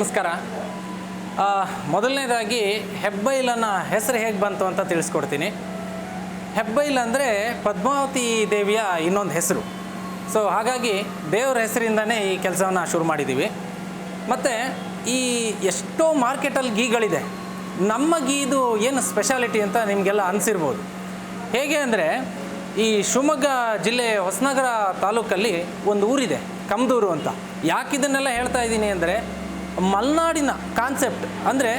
ನಮಸ್ಕಾರ. ಮೊದಲನೇದಾಗಿ ಹೆಬ್ಬೈಲನ ಹೆಸರು ಹೇಗೆ ಬಂತು ಅಂತ ತಿಳಿಸ್ಕೊಡ್ತೀನಿ. ಹೆಬ್ಬೈಲ್ ಅಂದರೆ ಪದ್ಮಾವತಿ ದೇವಿಯ ಇನ್ನೊಂದು ಹೆಸರು. ಸೊ ಹಾಗಾಗಿ ದೇವರ ಹೆಸರಿಂದನೇ ಈ ಕೆಲಸವನ್ನು ಶುರು ಮಾಡಿದ್ದೀವಿ ಮತ್ತು ಈ ಎಷ್ಟೋ ಮಾರ್ಕೆಟಲ್ಲಿ ಗೀಗಳಿದೆ. ನಮ್ಮ ಗೀದು ಏನು ಸ್ಪೆಷಾಲಿಟಿ ಅಂತ ನಿಮಗೆಲ್ಲ ಅನಿಸಿರ್ಬೋದು. ಹೇಗೆ ಅಂದರೆ ಈ ಶಿವಮೊಗ್ಗ ಜಿಲ್ಲೆ ಹೊಸನಗರ ತಾಲೂಕಲ್ಲಿ ಒಂದು ಊರಿದೆ, ಕಮ್ದೂರು ಅಂತ. ಯಾಕಿದನ್ನೆಲ್ಲ ಹೇಳ್ತಾ ಇದ್ದೀನಿ ಅಂದರೆ ಮಲೆನಾಡಿನ ಕಾನ್ಸೆಪ್ಟ್ ಅಂದರೆ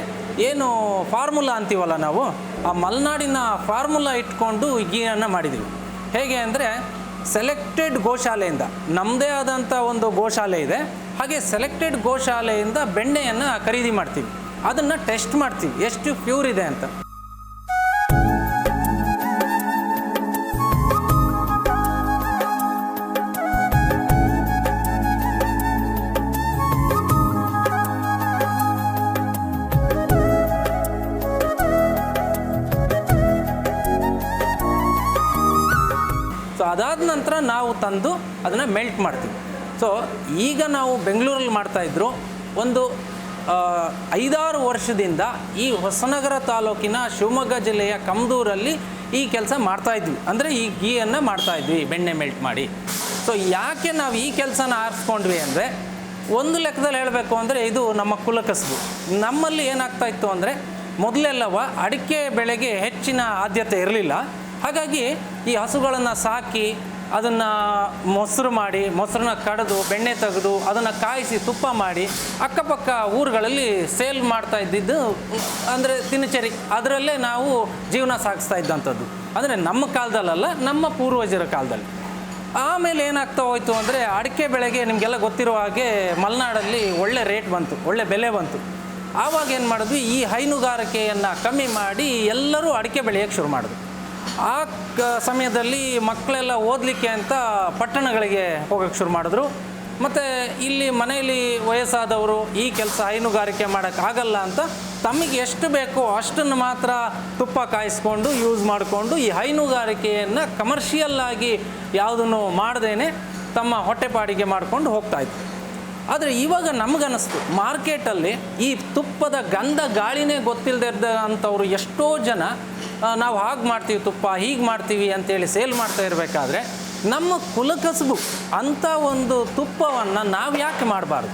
ಏನು ಫಾರ್ಮುಲಾ ಅಂತೀವಲ್ಲ ನಾವು? ಆ ಮಲೆನಾಡಿನ ಫಾರ್ಮುಲಾ ಇಟ್ಕೊಂಡು ಈ ಮಾಡಿದ್ದೀವಿ ಹೇಗೆ ಅಂದರೆ ಸೆಲೆಕ್ಟೆಡ್ ಗೋಶಾಲೆಯಿಂದ ನಮ್ಮದೇ ಆದಂಥ ಒಂದು ಗೋಶಾಲೆ ಇದೆ, ಹಾಗೆ ಸೆಲೆಕ್ಟೆಡ್ ಗೋಶಾಲೆಯಿಂದ ಬೆಣ್ಣೆಯನ್ನು ಖರೀದಿ ಮಾಡ್ತೀವಿ. ಅದನ್ನು ಟೆಸ್ಟ್ ಮಾಡ್ತೀವಿ. ಎಷ್ಟು ಪ್ಯೂರ್ ಇದೆ ಅಂತ. ಅದಾದ ನಂತರ ನಾವು ತಂದು ಅದನ್ನು ಮೆಲ್ಟ್ ಮಾಡ್ತೀವಿ. ಸೊ ಈಗ ನಾವು ಬೆಂಗಳೂರಲ್ಲಿ ಮಾಡ್ತಾಯಿದ್ರು ಒಂದು ಐದಾರು ವರ್ಷದಿಂದ ಈ ಹೊಸನಗರ ತಾಲೂಕಿನ ಶಿವಮೊಗ್ಗ ಜಿಲ್ಲೆಯ ಕಮದೂರಲ್ಲಿ ಈ ಕೆಲಸ ಮಾಡ್ತಾಯಿದ್ವಿ ಅಂದರೆ ಈ ಗೀಯನ್ನು ಮಾಡ್ತಾಯಿದ್ವಿ ಬೆಣ್ಣೆ ಮೆಲ್ಟ್ ಮಾಡಿ. ಸೊ ಯಾಕೆ ನಾವು ಈ ಕೆಲಸನ ಆರಿಸ್ಕೊಂಡ್ವಿ ಅಂದರೆ, ಒಂದು ಲೆಕ್ಕದಲ್ಲಿ ಹೇಳಬೇಕು ಅಂದರೆ ಇದು ನಮ್ಮ ಕುಲಕಸಬು ನಮ್ಮಲ್ಲಿ ಏನಾಗ್ತಾಯಿತ್ತು ಅಂದರೆ, ಮೊದಲೆಲ್ಲವ ಅಡಿಕೆ ಬೆಳೆಗೆ ಹೆಚ್ಚಿನ ಆದ್ಯತೆ ಇರಲಿಲ್ಲ. ಹಾಗಾಗಿ ಈ ಹಸುಗಳನ್ನು ಸಾಕಿ ಅದನ್ನು ಮೊಸರು ಮಾಡಿ, ಮೊಸರನ್ನ ಕಡಿದು, ಬೆಣ್ಣೆ ತೆಗೆದು ಅದನ್ನು ಕಾಯಿಸಿ ತುಪ್ಪ ಮಾಡಿ ಅಕ್ಕಪಕ್ಕ ಊರುಗಳಲ್ಲಿ ಸೇಲ್ ಮಾಡ್ತಾ ಇದ್ದಿದ್ದು, ಅಂದರೆ ದಿನಚರಿ. ಅದರಲ್ಲೇ ನಾವು ಜೀವನ ಸಾಗಿಸ್ತಾ ಇದ್ದಂಥದ್ದು. ಅಂದರೆ ನಮ್ಮ ಕಾಲದಲ್ಲಲ್ಲ, ನಮ್ಮ ಪೂರ್ವಜರ ಕಾಲದಲ್ಲಿ. ಆಮೇಲೆ ಏನಾಗ್ತಾ ಹೋಯಿತು ಅಂದರೆ ಅಡಿಕೆ ಬೆಳೆಗೆ ನಿಮಗೆಲ್ಲ ಗೊತ್ತಿರೋ ಹಾಗೆ ಮಲೆನಾಡಲ್ಲಿ ಒಳ್ಳೆ ರೇಟ್ ಬಂತು, ಒಳ್ಳೆ ಬೆಲೆ ಬಂತು. ಆವಾಗ ಏನು ಮಾಡಿದ್ವಿ, ಈ ಹೈನುಗಾರಿಕೆಯನ್ನು ಕಮ್ಮಿ ಮಾಡಿ ಎಲ್ಲರೂ ಅಡಿಕೆ ಬೆಳೆಯೋಕ್ಕೆ ಶುರು ಮಾಡಿದ್ರು. ಆ ಸಮಯದಲ್ಲಿ ಮಕ್ಕಳೆಲ್ಲ ಓದಲಿಕ್ಕೆ ಅಂತ ಪಟ್ಟಣಗಳಿಗೆ ಹೋಗೋಕ್ಕೆ ಶುರು ಮಾಡಿದ್ರು. ಮತ್ತು ಇಲ್ಲಿ ಮನೆಯಲ್ಲಿ ವಯಸ್ಸಾದವರು ಈ ಕೆಲಸ ಹೈನುಗಾರಿಕೆ ಮಾಡೋಕ್ಕಾಗಲ್ಲ ಅಂತ ತಮಗೆ ಎಷ್ಟು ಬೇಕೋ ಅಷ್ಟನ್ನು ಮಾತ್ರ ತುಪ್ಪ ಕಾಯಿಸ್ಕೊಂಡು ಯೂಸ್ ಮಾಡಿಕೊಂಡು ಈ ಹೈನುಗಾರಿಕೆಯನ್ನು ಕಮರ್ಷಿಯಲ್ ಆಗಿ ಯಾವುದನ್ನು ಮಾಡ್ದೇ ತಮ್ಮ ಹೊಟ್ಟೆಪಾಡಿಗೆ ಮಾಡಿಕೊಂಡು ಹೋಗ್ತಾಯಿದ್ರು ಆದರೆ ಇವಾಗ ನಮಗನ್ನಿಸ್ತು ಮಾರ್ಕೆಟಲ್ಲಿ ಈ ತುಪ್ಪದ ಗಂಧ ಗಾಳಿನೇ ಗೊತ್ತಿಲ್ಲದೆ ಅಂಥವ್ರು ಎಷ್ಟೋ ಜನ ನಾವು ಹಾಗೆ ಮಾಡ್ತೀವಿ ತುಪ್ಪ, ಹೀಗೆ ಮಾಡ್ತೀವಿ ಅಂತೇಳಿ ಸೇಲ್ ಮಾಡ್ತಾ ಇರಬೇಕಾದ್ರೆ ನಮ್ಮ ಕುಲಕಸಬು ಅಂಥ ಒಂದು ತುಪ್ಪವನ್ನು ನಾವು ಯಾಕೆ ಮಾಡಬಾರ್ದು?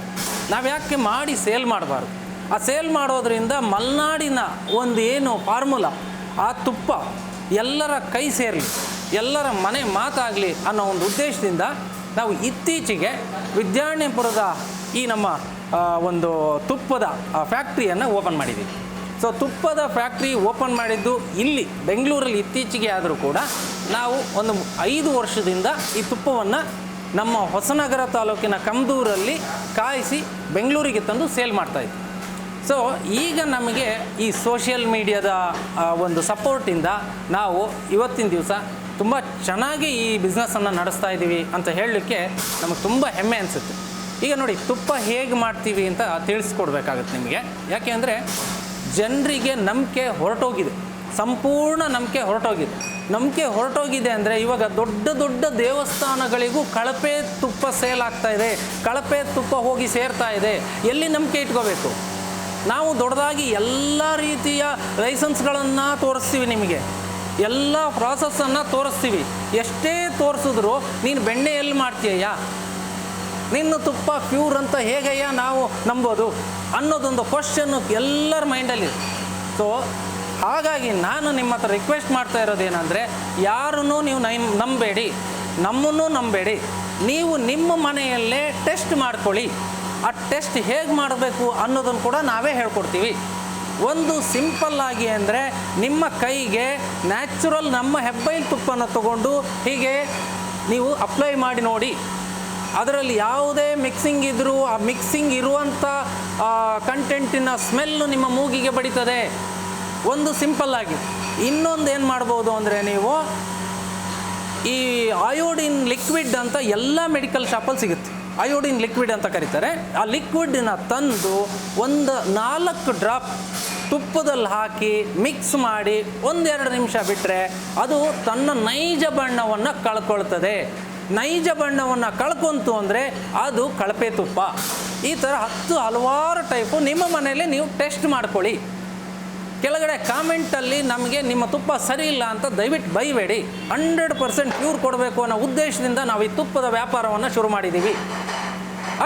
ನಾವು ಯಾಕೆ ಮಾಡಿ ಸೇಲ್ ಮಾಡಬಾರ್ದು? ಆ ಸೇಲ್ ಮಾಡೋದ್ರಿಂದ ಮಲೆನಾಡಿನ ಒಂದು ಏನು ಫಾರ್ಮುಲಾ? ಆ ತುಪ್ಪ ಎಲ್ಲರ ಕೈ ಸೇರಲಿ, ಎಲ್ಲರ ಮನೆ ಮಾತಾಗಲಿ ಅನ್ನೋ ಒಂದು ಉದ್ದೇಶದಿಂದ ನಾವು ಇತ್ತೀಚೆಗೆ ವಿದ್ಯಾರಣ್ಯಪುರದ ಈ ನಮ್ಮ ಒಂದು ತುಪ್ಪದ ಫ್ಯಾಕ್ಟ್ರಿಯನ್ನು ಓಪನ್ ಮಾಡಿದ್ದೀವಿ ಸೊ ತುಪ್ಪದ ಫ್ಯಾಕ್ಟ್ರಿ ಓಪನ್ ಮಾಡಿದ್ದು ಇಲ್ಲಿ ಬೆಂಗಳೂರಲ್ಲಿ ಇತ್ತೀಚೆಗೆ ಆದರೂ ಕೂಡ ನಾವು ಒಂದು ಐದು ವರ್ಷದಿಂದ ಈ ತುಪ್ಪವನ್ನು ನಮ್ಮ ಹೊಸನಗರ ತಾಲೂಕಿನ ಕಮ್ದೂರಲ್ಲಿ ಕಾಯಿಸಿ ಬೆಂಗಳೂರಿಗೆ ತಂದು ಸೇಲ್ ಮಾಡ್ತಾಯಿದ್ವಿ ಸೊ ಈಗ ನಮಗೆ ಈ ಸೋಷಿಯಲ್ ಮೀಡಿಯಾದ ಒಂದು ಸಪೋರ್ಟಿಂದ ನಾವು ಇವತ್ತಿನ ದಿವಸ ತುಂಬ ಚೆನ್ನಾಗಿ ಈ ಬಿಸ್ನೆಸ್ಸನ್ನು ನಡೆಸ್ತಾ ಇದ್ದೀವಿ ಅಂತ ಹೇಳಲಿಕ್ಕೆ ನಮಗೆ ತುಂಬ ಹೆಮ್ಮೆ ಅನಿಸುತ್ತೆ. ಈಗ ನೋಡಿ ತುಪ್ಪ ಹೇಗೆ ಮಾಡ್ತೀವಿ ಅಂತ ತಿಳಿಸ್ಕೊಡ್ಬೇಕಾಗತ್ತೆ ನಿಮಗೆ. ಯಾಕೆ ಅಂದರೆ ಜನರಿಗೆ ನಂಬಿಕೆ ಹೊರಟೋಗಿದೆ. ಸಂಪೂರ್ಣ ನಂಬಿಕೆ ಹೊರಟೋಗಿದೆ. ನಂಬಿಕೆ ಹೊರಟೋಗಿದೆ ಅಂದರೆ ಇವಾಗ ದೊಡ್ಡ ದೊಡ್ಡ ದೇವಸ್ಥಾನಗಳಿಗೂ ಕಳಪೆ ತುಪ್ಪ ಸೇಲ್ ಆಗ್ತಾ ಇದೆ. ಕಳಪೆ ತುಪ್ಪ ಹೋಗಿ ಸೇರ್ತಾ ಇದೆ. ಎಲ್ಲಿ ನಂಬಿಕೆ ಇಟ್ಕೋಬೇಕು? ನಾವು ದೊಡ್ಡದಾಗಿ ಎಲ್ಲ ರೀತಿಯ ಲೈಸೆನ್ಸ್ಗಳನ್ನು ತೋರಿಸ್ತೀವಿ ನಿಮಗೆ. ಎಲ್ಲ ಪ್ರಾಸೆಸ್ಸನ್ನು ತೋರಿಸ್ತೀವಿ. ಎಷ್ಟೇ ತೋರಿಸಿದ್ರು ನೀನು ಬೆಣ್ಣೆ ಎಲ್ಲಿ ಮಾಡ್ತೀಯಯ್ಯ? ನಿನ್ನ ತುಪ್ಪ ಪ್ಯೂರ್ ಅಂತ ಹೇಗಯ್ಯ ನಾವು ನಂಬೋದು? ಅನ್ನೋದೊಂದು ಕ್ವಶನ್ನು ಎಲ್ಲರ ಮೈಂಡಲ್ಲಿ ಸೊ ಹಾಗಾಗಿ ನಾನು ನಿಮ್ಮ ಹತ್ರ ರಿಕ್ವೆಸ್ಟ್ ಮಾಡ್ತಾ ಇರೋದೇನೆಂದರೆ ಯಾರನ್ನೂ ನೀವು ನೈ ನಂಬೇಡಿ, ನಮ್ಮನ್ನು ನಂಬೇಡಿ. ನೀವು ನಿಮ್ಮ ಮನೆಯಲ್ಲೇ ಟೆಸ್ಟ್ ಮಾಡ್ಕೊಳ್ಳಿ. ಆ ಟೆಸ್ಟ್ ಹೇಗೆ ಮಾಡಬೇಕು ಅನ್ನೋದನ್ನು ಕೂಡ ನಾವೇ ಹೇಳ್ಕೊಡ್ತೀವಿ. ಒಂದು ಸಿಂಪಲ್ ಆಗಿ ಅಂದರೆ, ನಿಮ್ಮ ಕೈಗೆ ನ್ಯಾಚುರಲ್ ನಮ್ಮ ಹೆಬ್ಬೈಲ್ ತುಪ್ಪನ ತಗೊಂಡು ಹೀಗೆ ನೀವು ಅಪ್ಲೈ ಮಾಡಿ ನೋಡಿ. ಅದರಲ್ಲಿ ಯಾವುದೇ ಮಿಕ್ಸಿಂಗ್ ಇದ್ದರೂ ಆ ಮಿಕ್ಸಿಂಗ್ ಇರುವಂಥ ಕಂಟೆಂಟಿನ ಸ್ಮೆಲ್ಲು ನಿಮ್ಮ ಮೂಗಿಗೆ ಬಡಿತದೆ. ಒಂದು ಸಿಂಪಲ್ ಆಗಿ. ಇನ್ನೊಂದು ಏನು ಮಾಡ್ಬೋದು ಅಂದರೆ ನೀವು, ಈ ಅಯೋಡಿನ್ ಲಿಕ್ವಿಡ್ ಅಂತ ಎಲ್ಲ ಮೆಡಿಕಲ್ ಶಾಪಲ್ಲಿ ಸಿಗುತ್ತೆ. ಅಯೋಡಿನ್ ಲಿಕ್ವಿಡ್ ಅಂತ ಕರೀತಾರೆ. ಆ ಲಿಕ್ವಿಡನ್ನ ತಂದು ಒಂದು ನಾಲ್ಕು ಡ್ರಾಪ್ ತುಪ್ಪದಲ್ಲಿ ಹಾಕಿ ಮಿಕ್ಸ್ ಮಾಡಿ ಒಂದೆರಡು ನಿಮಿಷ ಬಿಟ್ಟರೆ ಅದು ತನ್ನ ನೈಜ ಬಣ್ಣವನ್ನು ಕಳ್ಕೊಳ್ತದೆ. ನೈಜ ಬಣ್ಣವನ್ನು ಕಳ್ಕೊಂತು ಅಂದರೆ ಅದು ಕಳಪೆ ತುಪ್ಪ. ಈ ಥರ ಹತ್ತು ಹಲವಾರು ಟೈಪು ನಿಮ್ಮ ಮನೆಯಲ್ಲಿ ನೀವು ಟೆಸ್ಟ್ ಮಾಡ್ಕೊಳ್ಳಿ. ಕೆಳಗಡೆ ಕಾಮೆಂಟಲ್ಲಿ ನಮಗೆ ನಿಮ್ಮ ತುಪ್ಪ ಸರಿ ಇಲ್ಲ ಅಂತ ದಯವಿಟ್ಟು ಬೈಬೇಡಿ. ಹಂಡ್ರೆಡ್ ಪರ್ಸೆಂಟ್ ಪ್ಯೂರ್ ಕೊಡಬೇಕು ಅನ್ನೋ ಉದ್ದೇಶದಿಂದ ನಾವು ಈ ತುಪ್ಪದ ವ್ಯಾಪಾರವನ್ನು ಶುರು ಮಾಡಿದ್ದೀವಿ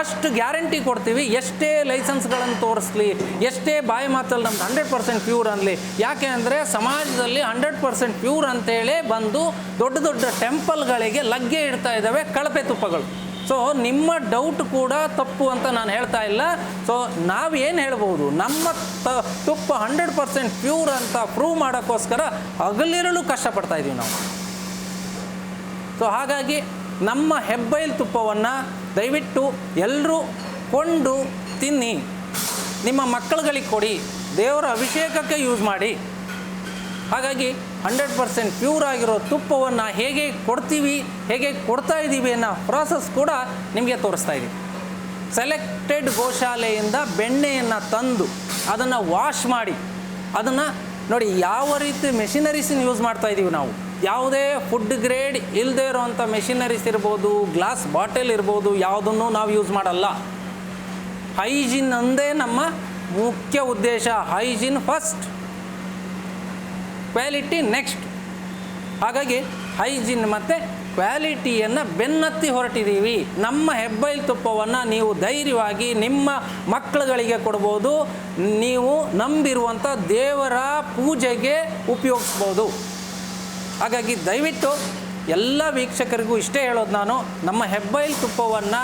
ಅಷ್ಟು ಗ್ಯಾರಂಟಿ ಕೊಡ್ತೀವಿ, ಎಷ್ಟೇ ಲೈಸೆನ್ಸ್ಗಳನ್ನು ತೋರಿಸ್ಲಿ, ಎಷ್ಟೇ ಬಾಯಿ ಮಾತಲ್ಲಿ ನಮ್ದು ಹಂಡ್ರೆಡ್ ಪರ್ಸೆಂಟ್ ಪ್ಯೂರ್ ಅನ್ನಲಿ ಯಾಕೆ ಅಂದರೆ ಸಮಾಜದಲ್ಲಿ ಹಂಡ್ರೆಡ್ ಪರ್ಸೆಂಟ್ ಪ್ಯೂರ್ ಅಂತೇಳಿ ಬಂದು ದೊಡ್ಡ ದೊಡ್ಡ ಟೆಂಪಲ್ಗಳಿಗೆ ಲಗ್ಗೆ ಇಡ್ತಾ ಇದ್ದಾವೆ ಕಳಪೆ ತುಪ್ಪಗಳು. ಸೊ ನಿಮ್ಮ ಡೌಟ್ ಕೂಡ ತಪ್ಪು ಅಂತ ನಾನು ಹೇಳ್ತಾ ಇಲ್ಲ. ಸೊ ನಾವೇನು ಹೇಳ್ಬೋದು, ನಮ್ಮ ತ, ತುಪ್ಪ ಹಂಡ್ರೆಡ್ ಪರ್ಸೆಂಟ್ ಪ್ಯೂರ್ ಅಂತ ಪ್ರೂವ್ ಮಾಡೋಕ್ಕೋಸ್ಕರ ಹಗಲಿರಲು ಕಷ್ಟಪಡ್ತಾ ಇದ್ದೀವಿ ನಾವು. ಸೊ ಹಾಗಾಗಿ ನಮ್ಮ ಹೆಬ್ಬೈಲ್ ತುಪ್ಪವನ್ನು ದಯವಿಟ್ಟು ಎಲ್ಲರೂ ಕೊಂಡು ತಿನ್ನಿ. ನಿಮ್ಮ ಮಕ್ಕಳುಗಳಿಗೆ ಕೊಡಿ. ದೇವರ ಅಭಿಷೇಕಕ್ಕೆ ಯೂಸ್ ಮಾಡಿ. ಹಾಗಾಗಿ ಹಂಡ್ರೆಡ್ ಪರ್ಸೆಂಟ್ ಪ್ಯೂರ್ ಆಗಿರೋ ತುಪ್ಪವನ್ನು ಹೇಗೆ ಕೊಡ್ತೀವಿ, ಹೇಗೆ ಕೊಡ್ತಾ ಇದ್ದೀವಿ ಅನ್ನೋ ಪ್ರಾಸೆಸ್ ಕೂಡ ನಿಮಗೆ ತೋರಿಸ್ತಾ ಇದ್ದೀವಿ ಸೆಲೆಕ್ಟೆಡ್ ಗೋಶಾಲೆಯಿಂದ ಬೆಣ್ಣೆಯನ್ನು ತಂದು ಅದನ್ನು ವಾಶ್ ಮಾಡಿ. ಅದನ್ನು ನೋಡಿ ಯಾವ ರೀತಿ ಮೆಷಿನರೀಸನ್ನು ಯೂಸ್ ಮಾಡ್ತಾ ಇದ್ದೀವಿ ನಾವು. ಯಾವುದೇ ಫುಡ್ ಗ್ರೇಡ್ ಇಲ್ಲದೆ ಇರೋವಂಥ ಮೆಷಿನರೀಸ್ ಇರ್ಬೋದು ಗ್ಲಾಸ್ ಬಾಟಲ್ ಇರ್ಬೋದು, ಯಾವುದನ್ನು ನಾವು ಯೂಸ್ ಮಾಡಲ್ಲ. ಹೈಜಿನ್ ಒಂದೇ ನಮ್ಮ ಮುಖ್ಯ ಉದ್ದೇಶ. ಹೈಜಿನ್ ಫಸ್ಟ್ ಕ್ವಾಲಿಟಿ ನೆಕ್ಸ್ಟ್ ಹಾಗಾಗಿ ಹೈಜಿನ್ ಮತ್ತು ಕ್ವಾಲಿಟಿಯನ್ನು ಬೆನ್ನತ್ತಿ ಹೊರಟಿದ್ದೀವಿ ನಮ್ಮ ಹೆಬ್ಬೈಲ್ ತುಪ್ಪವನ್ನು ನೀವು ಧೈರ್ಯವಾಗಿ ನಿಮ್ಮ ಮಕ್ಕಳುಗಳಿಗೆ ಕೊಡ್ಬೋದು. ನೀವು ನಂಬಿರುವಂಥ ದೇವರ ಪೂಜೆಗೆ ಉಪಯೋಗಿಸ್ಬೋದು. ಹಾಗಾಗಿ ದಯವಿಟ್ಟು ಎಲ್ಲ ವೀಕ್ಷಕರಿಗೂ ಇಷ್ಟೇ ಹೇಳೋದು ನಾನು, ನಮ್ಮ ಹೆಬ್ಬೈಲ್ ತುಪ್ಪವನ್ನು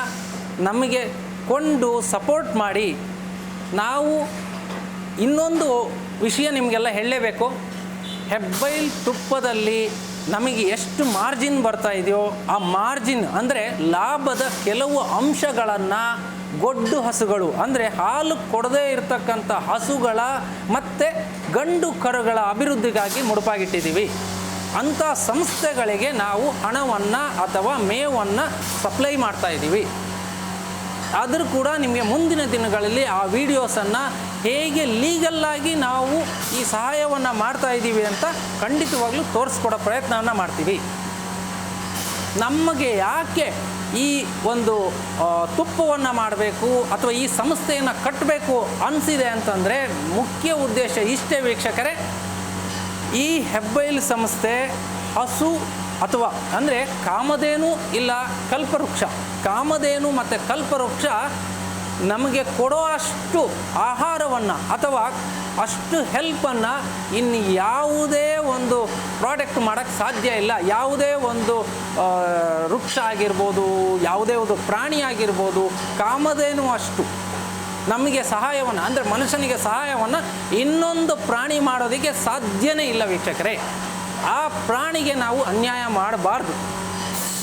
ನಮಗೆ ಕೊಂಡು ಸಪೋರ್ಟ್ ಮಾಡಿ ನಾವು ಇನ್ನೊಂದು ವಿಷಯ ನಿಮಗೆಲ್ಲ ಹೇಳಲೇಬೇಕು. ಹೆಬ್ಬೈಲ್ ತುಪ್ಪದಲ್ಲಿ ನಮಗೆ ಎಷ್ಟು ಮಾರ್ಜಿನ್ ಬರ್ತಾ ಇದೆಯೋ ಆ ಮಾರ್ಜಿನ್ ಅಂದರೆ ಲಾಭದ ಕೆಲವು ಅಂಶಗಳನ್ನು ಗೊಡ್ಡು ಹಸುಗಳು, ಅಂದರೆ ಹಾಲು ಕೊಡದೇ ಇರತಕ್ಕಂಥ ಹಸುಗಳ ಮತ್ತು ಗಂಡು ಕರುಗಳ ಅಭಿವೃದ್ಧಿಗಾಗಿ ಮುಡುಪಾಗಿಟ್ಟಿದ್ದೀವಿ. ಅಂಥ ಸಂಸ್ಥೆಗಳಿಗೆ ನಾವು ಹಣವನ್ನು ಅಥವಾ ಮೇವನ್ನು ಸಪ್ಲೈ ಮಾಡ್ತಾ ಇದ್ದೀವಿ. ಆದರೂ ಕೂಡ ನಿಮಗೆ ಮುಂದಿನ ದಿನಗಳಲ್ಲಿ ಆ ವಿಡಿಯೋಸನ್ನು ಹೇಗೆ ಲೀಗಲ್ಲಾಗಿ ನಾವು ಈ ಸಹಾಯವನ್ನು ಮಾಡ್ತಾ ಇದ್ದೀವಿ ಅಂತ ಖಂಡಿತವಾಗ್ಲೂ ತೋರಿಸ್ಕೊಡೋ ಪ್ರಯತ್ನವನ್ನು ಮಾಡ್ತೀವಿ. ನಮಗೆ ಯಾಕೆ ಈ ಒಂದು ತುಪ್ಪವನ್ನು ಮಾಡಬೇಕು ಅಥವಾ ಈ ಸಂಸ್ಥೆಯನ್ನು ಕಟ್ಟಬೇಕು ಅನಿಸಿದೆ ಅಂತಂದರೆ ಮುಖ್ಯ ಉದ್ದೇಶ ಇಷ್ಟೇ ವೀಕ್ಷಕರೇ ಈ ಹೆಬ್ಬೈಲ್ ಸಂಸ್ಥೆ ಹಸು ಅಥವಾ ಅಂದರೆ ಕಾಮಧೇನು ಇಲ್ಲ ಕಲ್ಪವೃಕ್ಷ. ಕಾಮಧೇನು ಮತ್ತು ಕಲ್ಪವೃಕ್ಷ ನಮಗೆ ಕೊಡೋ ಅಷ್ಟು ಆಹಾರವನ್ನು ಅಥವಾ ಅಷ್ಟು ಹೆಲ್ಪನ್ನು ಇನ್ನು ಯಾವುದೇ ಒಂದು ಪ್ರಾಡಕ್ಟ್ ಮಾಡೋಕ್ಕೆ ಸಾಧ್ಯ ಇಲ್ಲ. ಯಾವುದೇ ಒಂದು ವೃಕ್ಷ ಆಗಿರ್ಬೋದು, ಯಾವುದೇ ಒಂದು ಪ್ರಾಣಿ ಆಗಿರ್ಬೋದು, ಕಾಮಧೇನು ಅಷ್ಟು. ನಮಗೆ ಸಹಾಯವನ್ನು, ಅಂದರೆ ಮನುಷ್ಯನಿಗೆ ಸಹಾಯವನ್ನು ಇನ್ನೊಂದು ಪ್ರಾಣಿ ಮಾಡೋದಕ್ಕೆ ಸಾಧ್ಯನೇ ಇಲ್ಲ ವೀಕ್ಷಕರೇ. ಆ ಪ್ರಾಣಿಗೆ ನಾವು ಅನ್ಯಾಯ ಮಾಡಬಾರ್ದು.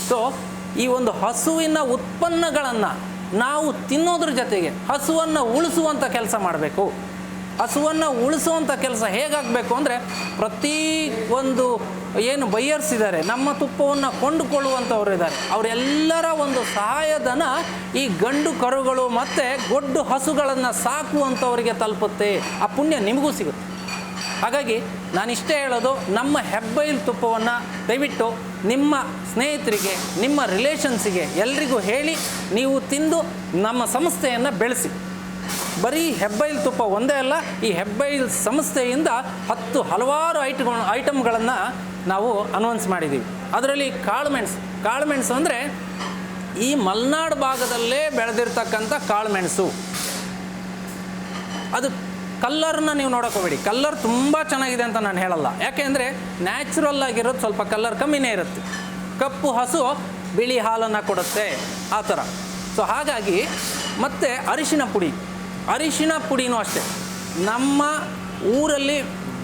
ಸೊ ಈ ಒಂದು ಹಸುವಿನ ಉತ್ಪನ್ನಗಳನ್ನು ನಾವು ತಿನ್ನೋದ್ರ ಜೊತೆಗೆ, ಹಸುವನ್ನು ಉಳಿಸುವಂಥ ಕೆಲಸ ಮಾಡಬೇಕು. ಹಸುವನ್ನು ಉಳಿಸುವಂಥ ಕೆಲಸ ಹೇಗಾಗಬೇಕು ಅಂದರೆ ಪ್ರತಿ ಒಂದು ಏನು ಬೈಯರ್ಸ್ ಇದ್ದಾರೆ, ನಮ್ಮ ತುಪ್ಪವನ್ನು ಕೊಂಡುಕೊಳ್ಳುವಂಥವ್ರು ಇದ್ದಾರೆ. ಅವರೆಲ್ಲರ ಒಂದು ಸಹಾಯಧನ ಈ ಗಂಡು ಕರುಗಳು ಮತ್ತು ಗೊಡ್ಡು ಹಸುಗಳನ್ನು ಸಾಕುವಂಥವರಿಗೆ ತಲುಪುತ್ತೆ. ಆ ಪುಣ್ಯ ನಿಮಗೂ ಸಿಗುತ್ತೆ. ಹಾಗಾಗಿ ನಾನಿಷ್ಟೇ ಹೇಳೋದು, ನಮ್ಮ ಹೆಬ್ಬೈಲ್ ತುಪ್ಪವನ್ನು ದಯವಿಟ್ಟು ನಿಮ್ಮ ಸ್ನೇಹಿತರಿಗೆ, ನಿಮ್ಮ ರಿಲೇಷನ್ಸಿಗೆ ಎಲ್ರಿಗೂ ಹೇಳಿ, ನೀವು ತಿಂದು ನಮ್ಮ ಸಂಸ್ಥೆಯನ್ನು ಬೆಳೆಸಿ. ಬರೀ ಹೆಬ್ಬೈಲ್ ತುಪ್ಪ ಒಂದೇ ಅಲ್ಲ, ಈ ಹೆಬ್ಬೈಲ್ ಸಂಸ್ಥೆಯಿಂದ ಹತ್ತು ಹಲವಾರು ಐಟ ಐಟಮ್ಗಳನ್ನು ನಾವು ಅನೌನ್ಸ್ ಮಾಡಿದ್ದೀವಿ ಅದರಲ್ಲಿ ಕಾಳುಮೆಣಸು ಕಾಳುಮೆಣಸು ಅಂದರೆ ಈ ಮಲೆನಾಡು ಭಾಗದಲ್ಲೇ ಬೆಳೆದಿರ್ತಕ್ಕಂಥ ಕಾಳುಮೆಣಸು. ಅದು ಕಲ್ಲರ್ನ ನೀವು ನೋಡೋಕೋಬೇಡಿ, ಕಲ್ಲರ್ ತುಂಬ ಚೆನ್ನಾಗಿದೆ ಅಂತ ನಾನು ಹೇಳಲ್ಲ. ಯಾಕೆಂದರೆ ನ್ಯಾಚುರಲ್ ಆಗಿರೋದು ಸ್ವಲ್ಪ ಕಲ್ಲರ್ ಕಮ್ಮಿನೇ ಇರುತ್ತೆ. ಕಪ್ಪು ಹಸು ಬಿಳಿ ಹಾಲನ್ನು ಕೊಡುತ್ತೆ, ಆ ಥರ. ಸೊ ಹಾಗಾಗಿ ಮತ್ತು ಅರಿಶಿನ ಪುಡಿ. ಅರಿಶಿನ ಪುಡಿನೂ ಅಷ್ಟೇ. ನಮ್ಮ ಊರಲ್ಲಿ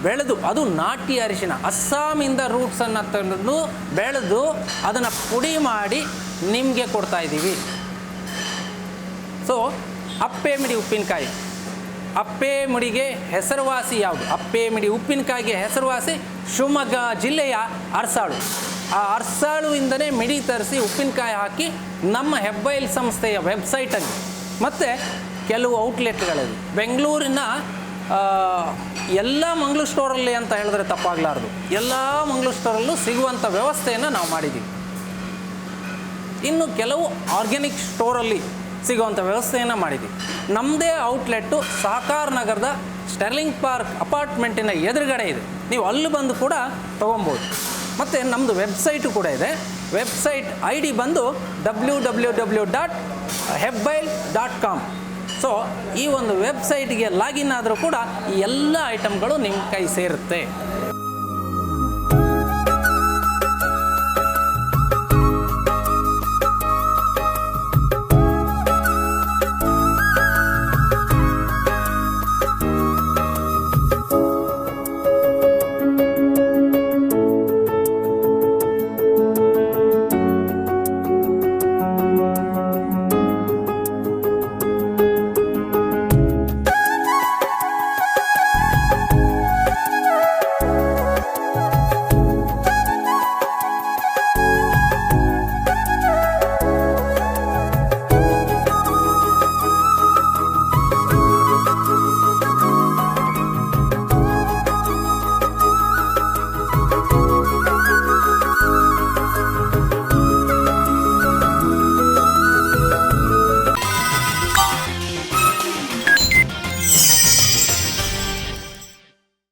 ಬೆಳೆದು, ಅದು ನಾಟಿ ಅರಿಶಿನ, ಅಸ್ಸಾಮಿಂದ ರೂಟ್ಸನ್ನು ತಂದು ಬೆಳೆದು ಅದನ್ನು ಪುಡಿ ಮಾಡಿ ನಿಮಗೆ ಕೊಡ್ತಾ ಇದ್ದೀವಿ. ಸೊ ಅಪ್ಪೆ ಮಿಡಿ ಉಪ್ಪಿನಕಾಯಿ. ಅಪ್ಪೆ ಮುಡಿಗೆ ಹೆಸರುವಾಸಿ ಯಾವುದು? ಅಪ್ಪೆ ಮಿಡಿ ಉಪ್ಪಿನಕಾಯಿಗೆ ಹೆಸರುವಾಸಿ ಶಿವಮೊಗ್ಗ ಜಿಲ್ಲೆಯ ಅರಸಾಳು. ಆ ಅರಸಾಳುವಿಂದನೇ ಮಿಡಿ ತರಿಸಿ ಉಪ್ಪಿನಕಾಯಿ ಹಾಕಿ ನಮ್ಮ ಹೆಬ್ಬೈಲ್ ಸಂಸ್ಥೆಯ ವೆಬ್ಸೈಟಲ್ಲಿ ಮತ್ತು ಕೆಲವು ಔಟ್ಲೆಟ್ಗಳಲ್ಲಿ. ಬೆಂಗಳೂರಿನ ಎಲ್ಲ ಮಂಗ್ಳೂರು ಸ್ಟೋರಲ್ಲಿ ಅಂತ ಹೇಳಿದ್ರೆ ತಪ್ಪಾಗಲಾರ್ದು. ಎಲ್ಲ ಮಂಗ್ಳೂರು ಸ್ಟೋರಲ್ಲೂ ಸಿಗುವಂಥ ವ್ಯವಸ್ಥೆಯನ್ನು ನಾವು ಮಾಡಿದ್ದೀವಿ. ಇನ್ನು ಕೆಲವು ಆರ್ಗ್ಯಾನಿಕ್ ಸ್ಟೋರಲ್ಲಿ ಸಿಗುವಂಥ ವ್ಯವಸ್ಥೆಯನ್ನು ಮಾಡಿದ್ದೀವಿ. ನಮ್ಮದೇ ಔಟ್ಲೆಟ್ಟು ಸಹಕಾರ ನಗರದ ಸ್ಟೆರ್ಲಿಂಗ್ ಪಾರ್ಕ್ ಅಪಾರ್ಟ್ಮೆಂಟಿನ ಎದುರುಗಡೆ ಇದೆ. ನೀವು ಅಲ್ಲಿ ಬಂದು ಕೂಡ ತೊಗೊಬೋದು. ಮತ್ತು ನಮ್ಮದು ವೆಬ್ಸೈಟು ಕೂಡ ಇದೆ. ವೆಬ್ಸೈಟ್ ಐ ಡಿ ಬಂದು W W W dot Hebbail dot com. So ಈ ಒಂದು ವೆಬ್ಸೈಟ್ಗೆ ಲಾಗಿನ್ ಆದರೂ ಕೂಡ ಈ ಎಲ್ಲ ಐಟಮ್ಗಳು ನಿಮ್ಮ ಕೈ ಸೇರುತ್ತೆ.